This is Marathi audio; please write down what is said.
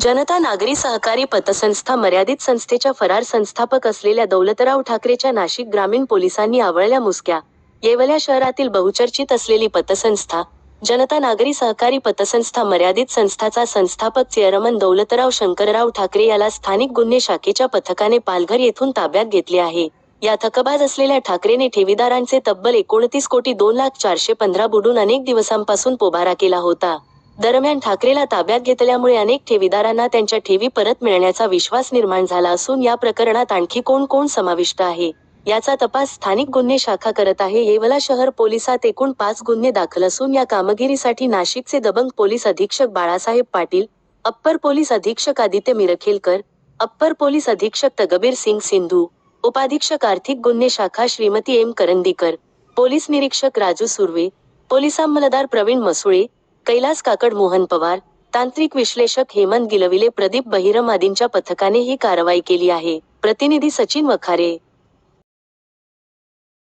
जनता नागरी सहकारी पतसंस्था मर्यादित संस्थेच्या फरार संस्थापक असलेल्या दौलतराव ठाकरेच्या नाशिक ग्रामीण पोलिसांनी आवळल्या मुसक्या. येवल्या शहरातील बहुचर्चित असलेली पतसंस्था जनता नागरी सहकारी पतसंस्था मर्यादित संस्थाचा संस्थापक चेअरमन दौलतराव शंकरराव ठाकरे याला स्थानिक गुन्हे शाखेच्या पथकाने पालघर येथून ताब्यात घेतले आहे. या थकबाज असलेल्या ठाकरेने ठेवीदारांचे तब्बल एकोणतीस कोटी दोन लाख चारशे पंधरा बुडून अनेक दिवसांपासून पोबारा केला होता. दरम्यान ठाकरेला ताब्यात घेतल्यामुळे अनेक ठेवीदारांना त्यांच्या ठेवी परत मिळण्याचा विश्वास निर्माण झाला असून या प्रकरणात आणखी कोण कोण समाविष्ट आहे? याचा तपास स्थानिक गुन्हे शाखा करत आहे. येवला शहर पोलिसात एकूण पाच गुन्हे दाखल असून या कामगिरीसाठी नाशिकचे दबंग पोलीस अधीक्षक बाळासाहेब पाटील अप्पर पोलीस अधीक्षक आदित्य मिरखेलकर अप्पर पोलीस अधीक्षक तगबीर सिंग सिंधू उपाधीक्षक आर्थिक गुन्हे शाखा श्रीमती एम करंदीकर पोलीस निरीक्षक राजू सुर्वे पोलीस अंमलदार प्रवीण मसुळे कैलास काकड मोहन पवार तांत्रिक विश्लेषक हेमंत गिलविले प्रदीप बहिरम आदींच्या पथकाने ही कारवाई केली आहे. प्रतिनिधी सचिन वखारे.